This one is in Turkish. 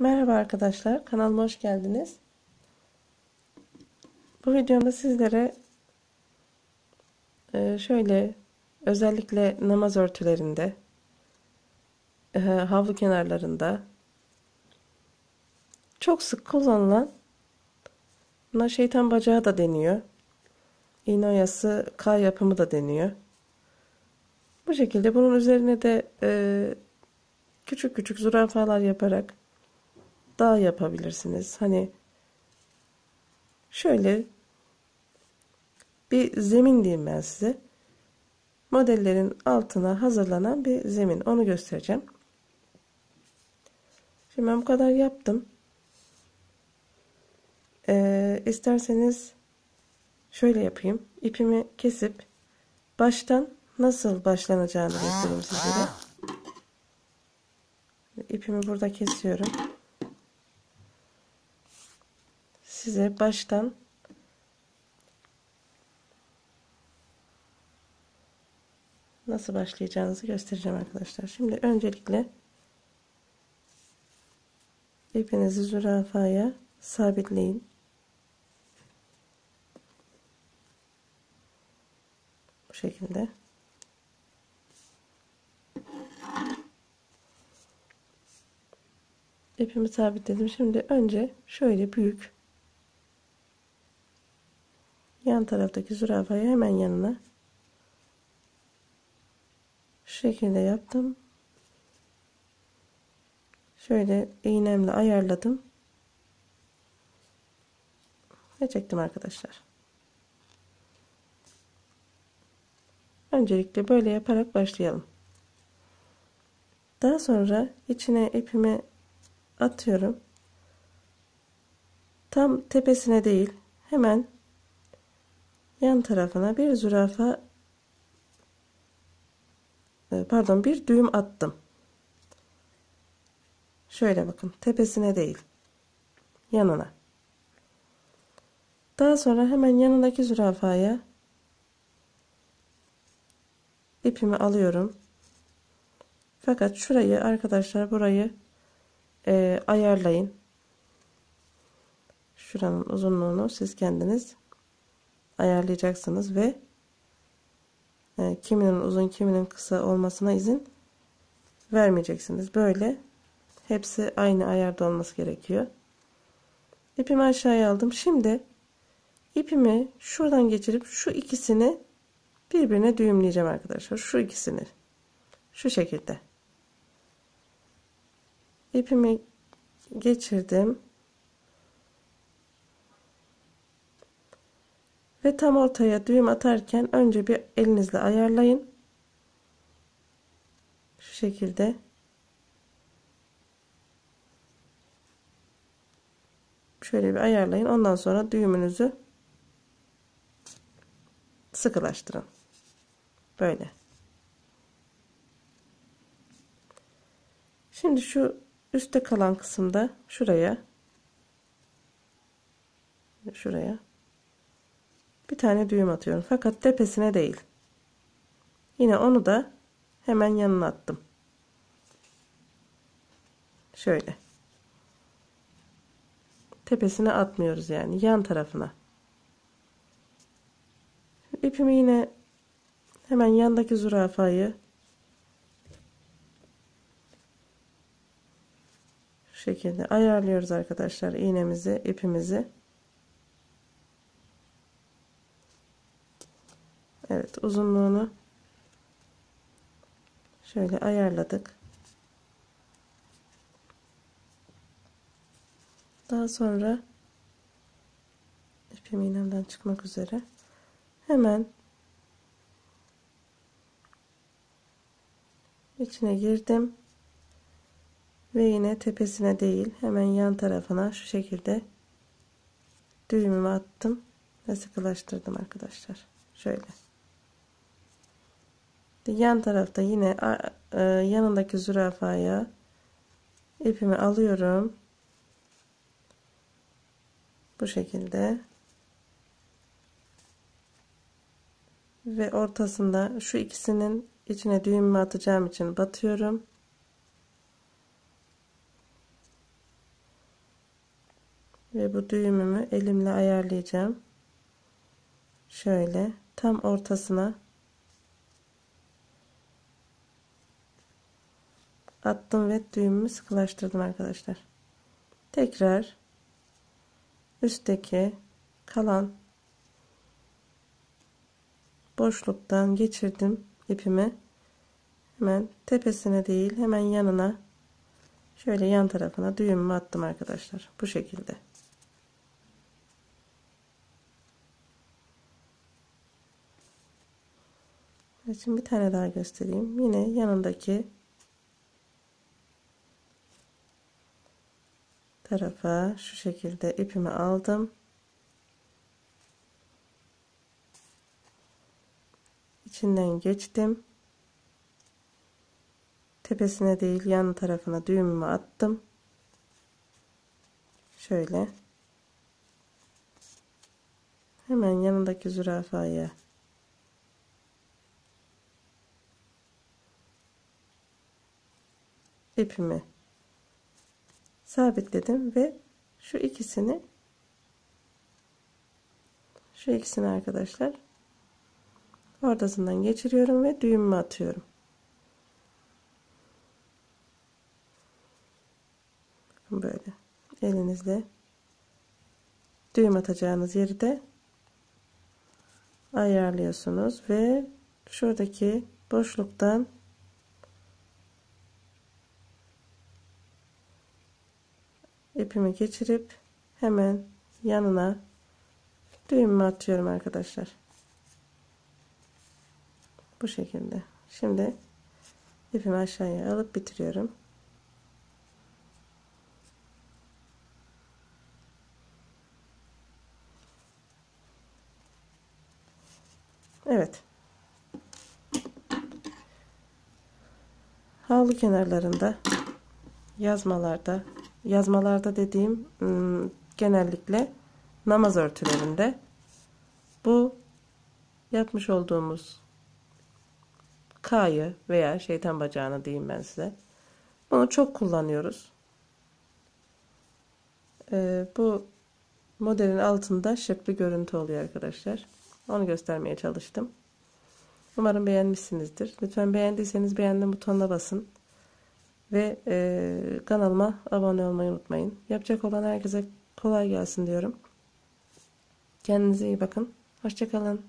Merhaba arkadaşlar, kanalıma hoş geldiniz. Bu videomda sizlere e, şöyle özellikle namaz örtülerinde, e, havlu kenarlarında çok sık kullanılan buna şeytan bacağı da deniyor. İğne oyası K yapımı da deniyor. Bu şekilde bunun üzerine de e, küçük küçük zürafalar yaparak daha yapabilirsiniz. Hani şöyle bir zemin diyeyim ben size. Modellerin altına hazırlanan bir zemin. Onu göstereceğim. Şimdi ben bu kadar yaptım. Ee, isterseniz şöyle yapayım. İpimi kesip baştan nasıl başlanacağını göstereyim sizlere. İpimi burada kesiyorum. Size baştan nasıl başlayacağınızı göstereceğim arkadaşlar. Şimdi öncelikle ipinizi zürafaya sabitleyin. Bu şekilde. ipimi sabitledim. Şimdi önce şöyle büyük yan taraftaki zürafayı hemen yanına şu şekilde yaptım. Şöyle iğnemle ayarladım. Ve çektim arkadaşlar. Öncelikle böyle yaparak başlayalım. Daha sonra içine ipimi atıyorum. Tam tepesine değil, hemen yan tarafına bir zürafa e, pardon bir düğüm attım. Şöyle bakın tepesine değil yanına. Daha sonra hemen yanındaki zürafaya ipimi alıyorum. Fakat şurayı arkadaşlar burayı e, ayarlayın. Şuranın uzunluğunu siz kendiniz ayarlayacaksınız ve e, kiminin uzun kiminin kısa olmasına izin vermeyeceksiniz. Böyle hepsi aynı ayarda olması gerekiyor. İpimi aşağıya aldım. Şimdi ipimi şuradan geçirip şu ikisini birbirine düğümleyeceğim arkadaşlar. Şu ikisini. Şu şekilde. İpimi geçirdim. Ve tam ortaya düğüm atarken önce bir elinizle ayarlayın. Şu şekilde. Şöyle bir ayarlayın. Ondan sonra düğümünüzü sıkılaştırın. Böyle. Şimdi şu üstte kalan kısımda şuraya şuraya bir tane düğüm atıyorum. Fakat tepesine değil. Yine onu da hemen yanına attım. Şöyle. Tepesine atmıyoruz yani. Yan tarafına. İpimi yine hemen yandaki zürafayı şekilde ayarlıyoruz arkadaşlar iğnemizi, ipimizi. Evet uzunluğunu şöyle ayarladık. Daha sonra ipim iğnemden çıkmak üzere hemen içine girdim ve yine tepesine değil hemen yan tarafına şu şekilde düğümümü attım ve sıkılaştırdım arkadaşlar şöyle yan tarafta yine e, yanındaki zürafaya ipimi alıyorum. Bu şekilde. Ve ortasında şu ikisinin içine düğümümü atacağım için batıyorum. Ve bu düğümümü elimle ayarlayacağım. Şöyle tam ortasına attım ve düğümümü sıkılaştırdım arkadaşlar. Tekrar üstteki kalan boşluktan geçirdim ipimi. Hemen tepesine değil hemen yanına şöyle yan tarafına düğümümü attım arkadaşlar. Bu şekilde. Şimdi bir tane daha göstereyim. Yine yanındaki tarafa şu şekilde ipimi aldım. içinden geçtim. Tepesine değil yan tarafına düğümümü attım. Şöyle. Hemen yanındaki zürafaya ipimi sabitledim ve şu ikisini şu ikisini arkadaşlar ortasından geçiriyorum ve düğümümü atıyorum. Böyle elinizle düğüm atacağınız yeri de ayarlıyorsunuz ve şuradaki boşluktan ipimi geçirip hemen yanına düğümümü atıyorum arkadaşlar. Bu şekilde. Şimdi ipimi aşağıya alıp bitiriyorum. Evet. Havlu kenarlarında yazmalarda yazmalarda dediğim ıı, genellikle namaz örtülerinde bu yapmış olduğumuz K'yı veya şeytan bacağını diyeyim ben size. Bunu çok kullanıyoruz. Ee, bu modelin altında şık bir görüntü oluyor arkadaşlar. Onu göstermeye çalıştım. Umarım beğenmişsinizdir. Lütfen beğendiyseniz beğendim butonuna basın. Ve e, kanalıma abone olmayı unutmayın. Yapacak olan herkese kolay gelsin diyorum. Kendinize iyi bakın. Hoşçakalın.